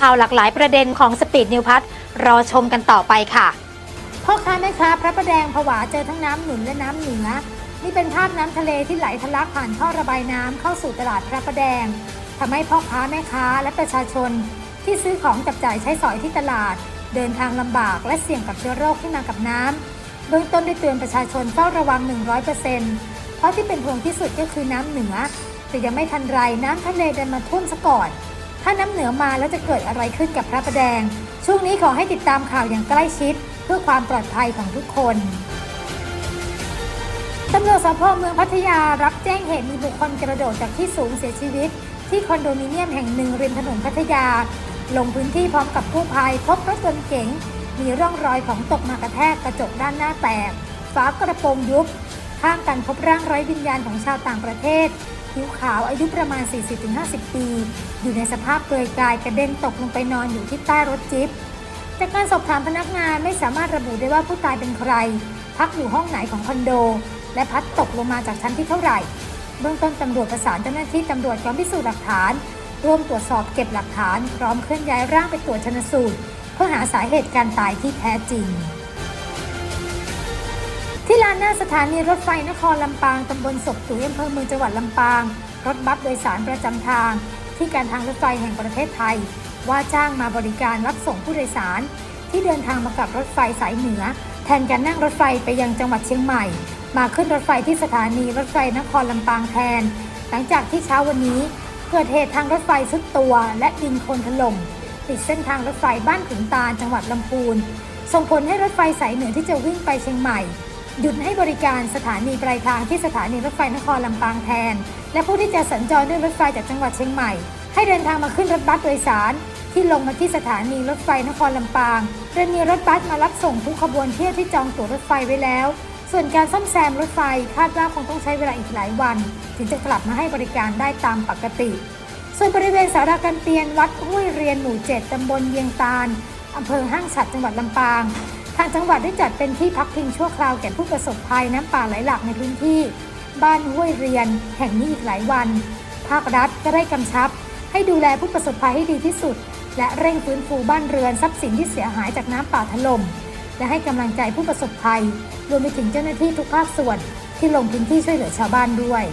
ข่าวหลากหลายประเด็นของสปีดนิวพัทรอชมกันต่อไปค่ะพ่อค้าแม่ค้าพระประแดงผวาเจอทั้งน้ำหนุนและน้ำเหนือนี่เป็นภาพน้ำทะเลที่ไหลทะลักผ่านท่อระบายน้ำเข้าสู่ตลาดพระประแดงทำให้พ่อค้าแม่ค้าและประชาชน ที่ซื้อของจับจ่ายใช้สอยที่ตลาด เดินทางลำบากและเสี่ยงกับเชื้อโรคที่มากับน้ำเบื้องต้นได้เตือนประชาชนเฝ้าระวัง 100%เพราะที่เป็นห่วงที่สุดก็คือน้ำเหนือแต่ยังไม่ทันไรน้ำทะเลดันมาท่วมซะก่อน ถ้าน้ำเหนือมาแล้วจะเกิดอะไรขึ้นกับพระประแดง ช่วงนี้ขอให้ติดตามข่าวอย่างใกล้ชิด เพื่อความปลอดภัยของทุกคนตำรวจสพเมืองพัทยารับแจ้งเหตุมีบุคคลกระโดดจากที่สูงเสียชีวิต ที่คอนโดมิเนียมแห่งหนึ่งริมถนนพัทยา ลงพื้นที่พร้อมกับกู้ภัยพบรถยนต์เก๋งมีร่องรอยของตกมากระแทกกระจกด้านหน้าแตกฝากระโปรงยุบข้างกันพบร่างไร้วิญญาณของชาวต่างประเทศ ผิวขาวอายุประมาณ 40-50 ปี อยู่ในสภาพเปลือยกายกระเด็นตกลงไปนอนอยู่ที่ใต้รถจิบจากการสอบถามพนักงานไม่สามารถระบุได้ว่าผู้ตายเป็นใคร พักอยู่ห้องไหนของคอนโด และพัดตกลงมาจากชั้นที่เท่าไหร่ เบื้องต้นตำรวจประสานเจ้าหน้าที่ตำรวจกองพิสูจน์หลักฐานร่วมตรวจสอบเก็บหลักฐาน พร้อมเคลื่อนย้ายร่างไปตรวจชนสูตร เพื่อหาสาเหตุการตายที่แท้จริง หน้าสถานีรถไฟนครลำปางตำบลศพตุยอำเภอเมืองจังหวัดลำปาง รถบัสโดยสารประจำทาง ที่การทางรถไฟแห่งประเทศไทย ว่าจ้างมาบริการรับส่งผู้โดยสาร ที่เดินทางมากับรถไฟสายเหนือ แทนการนั่งรถไฟไปยังจังหวัดเชียงใหม่ มาขึ้นรถไฟที่สถานีรถไฟนครลำปางแทน หลังจากที่เช้าวันนี้เกิดเหตุทางรถไฟสุดตัว และดินโคลนถล่มติดเส้นทางรถไฟบ้านขุนตาลจังหวัดลำพูนส่งผลให้รถไฟสายเหนือที่จะวิ่งไปเชียงใหม่ หยุดให้บริการสถานีปลายทางที่สถานีรถไฟนครลำปางแทน และผู้ที่จะสัญจรด้วยรถไฟจากจังหวัดเชียงใหม่ ให้เดินทางมาขึ้นรถบัสโดยสาร ที่ลงมาที่สถานีรถไฟนครลำปางโดยมีรถบัสมารับส่งทุกขบวนเที่ยวที่จองตั๋วรถไฟไว้แล้ว ส่วนการซ่อมแซมรถไฟคาดว่าคงต้องใช้เวลาอีกหลายวัน ถึงจะกลับมาให้บริการได้ตามปกติ ส่วนบริเวณสาราการเปลี่ยนวัดห้วยเรียนหมู่ 7ตำบลเวียงตาลอำเภอห้างฉัดจังหวัดลำปาง ทางจังหวัดได้จัดเป็นที่พักพิงชั่วคราวแก่ผู้ประสบภัยน้ำป่าไหลหลากในพื้นที่ บ้านห้วยเรียน แห่งนี้อีกหลายวัน ภาครัฐก็ได้กำชับ ให้ดูแลผู้ประสบภัยให้ดีที่สุด และเร่งฟื้นฟูบ้านเรือนทรัพย์สินที่เสียหายจากน้ำป่าถล่มและให้กำลังใจผู้ประสบภัย รวมไปถึงเจ้าหน้าที่ทุกภาคส่วนที่ลงพื้นที่ช่วยเหลือชาวบ้านด้วย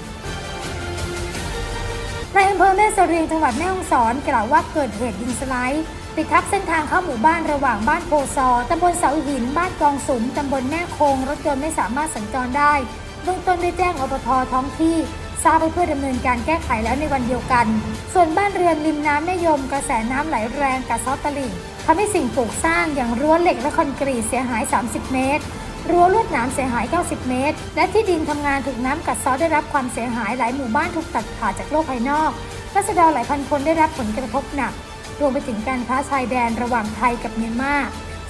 ำเภอแม่เสรียงจังหวัดแม่ฮ่องสอนกล่าวว่าเกิดเหตุดินสไลด์ปิดทับเส้นทางเข้าหมู่บ้านระหว่างบ้านโพซอตำบลเสาหิน บ้านกองสุมตำบลแม่โคง รถยนต์ไม่สามารถสัญจรได้เบื้องต้นได้แจ้งอปทท้องที่ทราบไปเพื่อดำเนินการแก้ไขแล้วในวันเดียวกัน ส่วนบ้านเรือนริมน้ำแม่ยม กระแสน้ำไหลแรงกัดซาะตลิ่งทำให้สิ่งปลูกสร้างอย่างรั้วเหล็กและคอนกรีตเสียหาย 30 เมตร รั้วลวดหนามเสียหาย 90 เมตร และที่ดินทำงานถูกน้ำกัดเซาะได้รับความเสียหายหลายหมู่บ้านถูกตัดขาดจากโลกภายนอกรัษฎรหลายพันคนได้รับผลกระทบหนัก รวมไปถึงการค้าชายแดนระหว่างไทยกับเมียนมา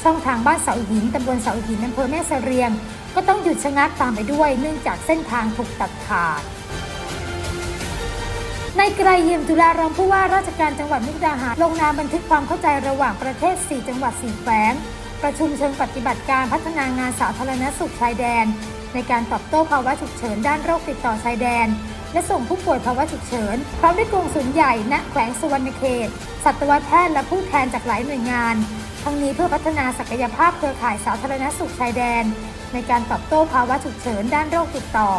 ช่องทางบ้านเสาหินตำบลเสาหินอำเภอแม่เสรียง ก็ต้องหยุดชะงักตามไปด้วยเนื่องจากเส้นทางถูกตัดขาดในไกรเยี่ยมจุฬารองผู้ว่าราชการจังหวัดมุกดาหารลงนามบันทึกความเข้าใจระหว่างประเทศ 4 จังหวัด4แขวง ประชุมเชิงปฏิบัติการพัฒนางานสาธารณสุขชายแดน ในการตอบโต้ภาวะฉุกเฉินด้านโรคติดต่อชายแดน และส่งผู้ป่วยภาวะฉุกเฉิน พร้อมด้วยกองศูนใหญ่ณแขวงสุวรรณเขต สัตวแพทย์และผู้แทนจากหลายหน่วยงาน ทั้งนี้เพื่อพัฒนาศักยภาพเครือข่ายสาธารณสุขชายแดน ในการตอบโต้ภาวะฉุกเฉินด้านโรคติดต่อ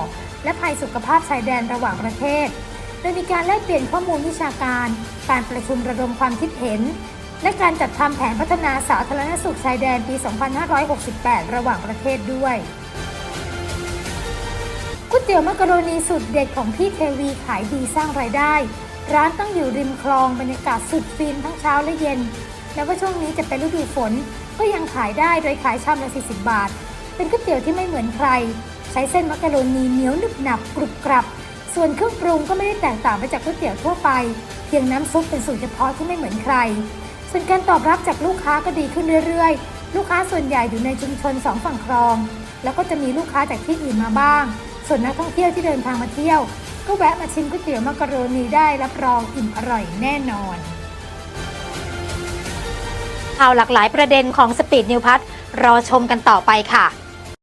และภัยสุขภาพชายแดนระหว่างประเทศ โดยมีการแลกเปลี่ยนข้อมูลวิชาการ การประชุมระดมความคิดเห็น และการจัดทำแผนพัฒนาสาธารณสุขชายแดนปี 2568 ระหว่างประเทศด้วยก๋วยเตี๋ยวมักกะโรนีสุดเด็ดของพี่เทวีขายดีสร้างรายได้ ร้านตั้งอยู่ริมคลองบรรยากาศสุดฟินทั้งเช้าและเย็น และว่าช่วงนี้จะเป็นฤดูฝนก็ยังขายได้โดยขายชามละ40 บาท เป็นก๋วยเตี๋ยวที่ไม่เหมือนใคร ใช้เส้นมักกะโรนีเหนียวหนึบหนับกรุบกรับ ส่วนเครื่องปรุงก็ไม่ได้แตกต่างไปจากก๋วยเตี๋ยวทั่วไป เพียงน้ำซุปเป็นสูตรเฉพาะที่ไม่เหมือนใคร ส่วนการตอบรับจากลูกค้าก็ดีขึ้นเรื่อยๆ ลูกค้าส่วนใหญ่อยู่ในชุมชนสองฝั่งคลอง แล้วก็จะมีลูกค้าจากที่อื่นมาบ้าง ส่วนนักท่องเที่ยวที่เดินทางมาเที่ยว ก็แวะมาชิมก๋วยเตี๋ยวมักกะโรนีได้รับรองอิ่มอร่อยแน่นอนข่าวหลากหลายประเด็นของสปีดนิวพัทรอชมกันต่อไปค่ะ